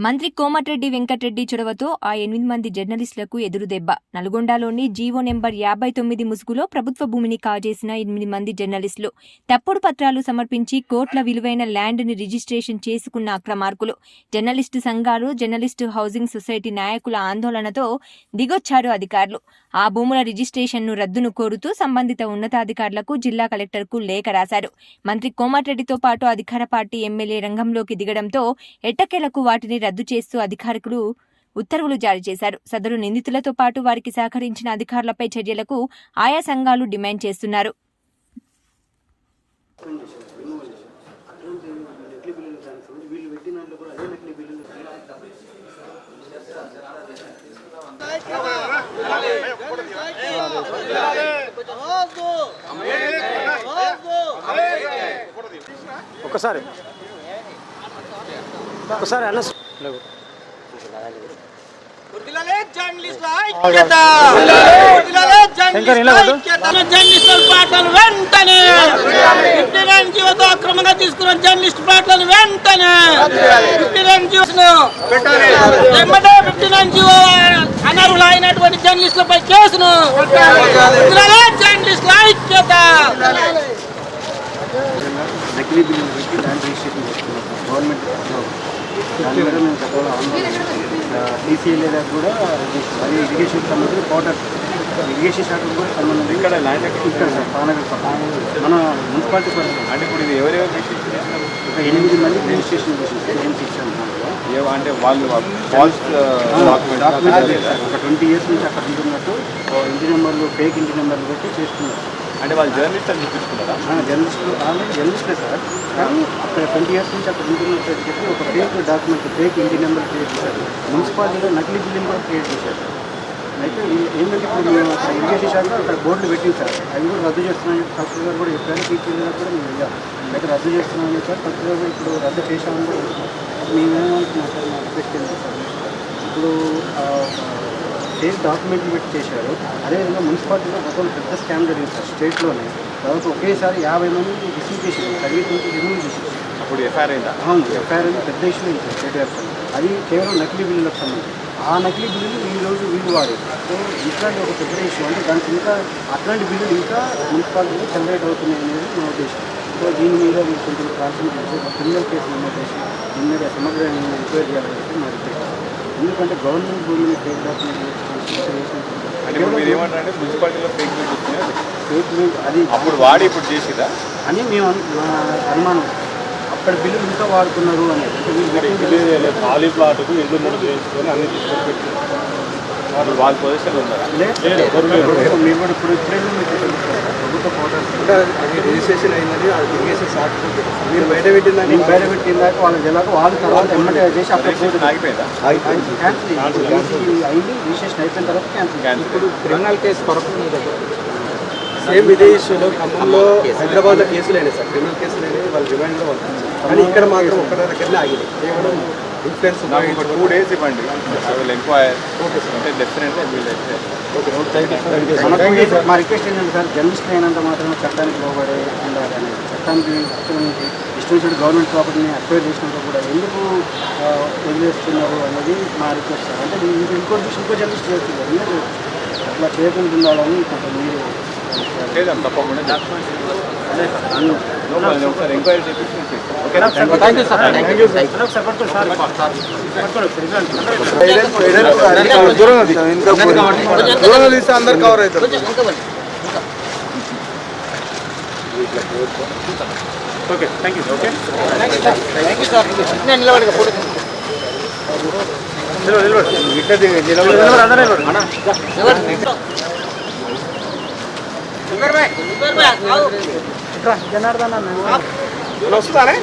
మంత్రి కోమటిరెడ్డి వెంకటరెడ్డి చొరవతో ఆ ఎనిమిది మంది జర్నలిస్టులకు ఎదురుదెబ్బ. నల్గొండలోని జీవో నెంబర్ యాభై తొమ్మిది ముసుగులో ప్రభుత్వ భూమిని కాజేసిన ఎనిమిది మంది జర్నలిస్టులు. తప్పుడు పత్రాలు సమర్పించి కోట్ల విలువైన ల్యాండ్ని రిజిస్ట్రేషన్ చేసుకున్న అక్రమార్కులు. జర్నలిస్టు సంఘాలు జర్నలిస్టు హౌసింగ్ సొసైటీ నాయకుల ఆందోళనతో దిగొచ్చారు అధికారులు. ఆ భూముల రిజిస్ట్రేషన్ను రద్దును కోరుతూ సంబంధిత ఉన్నతాధికారులకు జిల్లా కలెక్టర్కు లేఖ రాశారు. మంత్రి కోమటిరెడ్డితో పాటు అధికార పార్టీ ఎమ్మెల్యే రంగంలోకి దిగడంతో ఎట్టకేలకు వాటిని రద్దు చేస్తూ అధికారులు ఉత్తర్వులు జారీ చేశారు. సదరు నిందితులతో పాటు వారికి సహకరించిన అధికారులపై చర్యలకు ఆయా సంఘాలు డిమాండ్ చేస్తున్నారు. ఒకసారి. ఒకసారి అన్న పాటలు వెంటనే ఫిఫ్టీ నైన్ జీవోతో అక్రమంగా తీసుకున్న జర్నలిస్ట్ పాటలు వెంటనే ఫిఫ్టీ నైన్ జీవోను ఎమ్మటే ఫిఫ్టీ నైన్ జీవో అనర్హులు అయినటువంటి జర్నలిస్టులపై కేసును జర్నలిస్టుల ఐక్యత నకిలీ బిల్లులు పెట్టి ల్యాండ్ రిజిస్ట్రేషన్ చేసుకున్నాం గవర్నమెంట్ దాని మీద మేము గతంలో కూడా రిజిస్టర్ అది ఇరిగేషన్ సంబంధించి కోటర్ ఇరిగేషన్ శాఖ కూడా సంబంధం ఇక్కడ ల్యాండ్ ఇక్కడ సార్ మన మున్సిపాలిటీ పరిస్థితి అంటే ఇప్పుడు ఇది ఎవరెవరు ఒక ఎనిమిది మంది రిజిస్ట్రేషన్ చేసి ఇచ్చాము అంటే వాళ్ళు ఫాల్స్ డాక్యుమెంట్ ఒక ట్వంటీ ఇయర్స్ నుంచి అక్కడ ఉంటున్నట్టు ఇంటి నెంబర్లు ఫేక్ ఇంటి నెంబర్లు పెట్టి చేస్తున్నారు అంటే వాళ్ళు జర్నలిస్ట్ అని చూపించుకున్నారా జర్నలిస్టులు ఆల్రెడీ జర్నలిస్టే సార్. కానీ అక్కడ ట్వంటీ ఇయర్స్ నుంచి అక్కడ ఉంటున్నట్టు అని చెప్పి ఒక ఫేక్ డాక్యుమెంట్ ఫేక్ ఇంటి నెంబర్ క్రియేట్ చేశారు. మున్సిపాలిటీలో నకిలీ బిల్లింగ్ కూడా క్రియేట్ చేశారు. అయితే ఏంటంటే ఇప్పుడు మేము అక్కడ ఇరిగేషన్ శాఖ అక్కడ బోర్డులు పెట్టింది సార్. అవి కూడా రద్దు చేస్తున్నామని కలెక్టర్ గారు కూడా చెప్పారు. టీచర్ గారు కూడా మేము వెళ్ళాం. అయితే రద్దు చేస్తున్నామని సార్. కలెక్టర్ గారు ఇప్పుడు రద్దు చేశామని కూడా చెప్పారు. సార్? మా రిక్వెస్ట్ ఏంటి సార్? ఇప్పుడు ఫేక్ డాక్యుమెంట్లు పెట్టి చేశారు. అదేవిధంగా మున్సిపాలిటీలో గతంలో పెద్ద స్కామ్ జరిగింది సార్ స్టేట్లోనే. దాదాపు ఒకేసారి యాభై మంది రిసీవ్ చేసింది సర్వీస్ నుంచి రిమూవ్ చేసింది అప్పుడు ఎఫ్ఐఆర్ అయిందా? అవును ఎఫ్ఐఆర్ అనేది పెద్ద ఇష్యూ అయింది సార్ స్టేట్ వ్యాప్తంగా అది కేవలం నకిలీ బిల్లులకు సంబంధించి. ఆ నకిలీ బిల్లులు ఈ రోజు వీళ్ళు వాడేది సో ఇట్లాంటి ఒక పెద్ద ఇష్యూ అంటే దానికి ఇంకా అట్లాంటి బిల్లులు ఇంకా మున్సిపాలిటీలో జనరేట్ అవుతున్నాయి అనేది నా ఉద్దేశం. సో దీని మీద మీరు కొంచెం కాన్సన్ట్రేట్ చేసి ఒక క్రిమినల్ కేసు నమోదు చేసి దీని మీద సమగ్ర ఎంక్వైరీ చేయాలని చెప్పి మా ఎందుకంటే గవర్నమెంట్ భూమిని ఫేక్ డాక్యుమెంట్ అంటే ఇప్పుడు మీరు ఏమంటారంటే మున్సిపాలిటీలో ఫేక్ న్యూస్ వచ్చినాయి ఫేక్ న్యూస్ అది అప్పుడు వాడి ఇప్పుడు చేసిదా అని మేము అనుమానం. అక్కడ బిల్లులు ఇంకా వాడుతున్నారు అని. ఖాళీ ప్లాట్కు ఇల్లు మూడు చేయించుకొని అన్ని తీసుకొని పెట్టి వాళ్ళు వాళ్ళ పొజిషన్ ఉన్నారా? మీరు కూడా ఇప్పుడు ఇప్పుడే మీకు పోరాటం రిజిస్ట్రేషన్ అయిందని ఇరిగేషన్ సాక్షి మీరు బయట పెట్టిందని నేను బయట పెట్టిన దాకా వాళ్ళకి ఎలాగో వాళ్ళ తర్వాత ఎమ్మటే చేసి అక్కడ ఆగిపోయిందా? అయింది. రిజిస్ట్రేషన్ అయిపోయిన తర్వాత క్యాన్సిల్ క్యాన్సిల్ క్రిమినల్ కేసు కొరకు మీ దగ్గర సేమ్ ఇదే ఇష్యూలో ఖమ్మంలో హైదరాబాద్లో కేసులు అయినాయి సార్. క్రిమినల్ కేసులు అయినాయి వాళ్ళు రిమైండ్లో వాళ్ళు కానీ ఇక్కడ మాత్రం ఒక్క దగ్గరనే ఆగింది. కేవలం ఇన్ఫ్లుయెన్స్ నాకు టూ డేస్ ఇవ్వండి. ఐ విల్ ఎంక్వైర్ అంటే డెఫినెట్గా వీళ్ళు మనకు మా రిక్వెస్ట్ ఏంటంటే సార్ జర్నలిస్ట్ అయినంత మాత్రం చట్టానికి లోబడే ఉండాలి అనేది చట్టానికి ఇష్టం గవర్నమెంట్ ప్రాపర్టీని అక్వైర్ చేసినాక కూడా ఎందుకు వదిలేస్తున్నారు అనేది మా రిక్వెస్ట్ సార్ అంటే ఇంకో ఇంకో ఇంకో జర్నలిస్ట్ చేస్తున్నారు. ఎందుకు అట్లా చేయకుండా ఉండాలని కొంచెం మీరు చేద్దాం తప్పకుండా thank you thank you sir దూరం తీస్తే అందరు కవర్ అవుతారు నేను నిలబడి ఫోటో జనార్దన్ అన్న. వస్తుందానే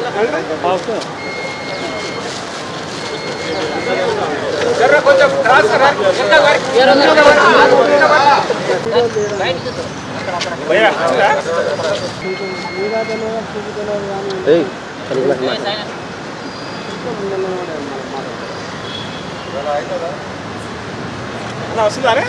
కొంచెం క్రాస్ వస్తుందానే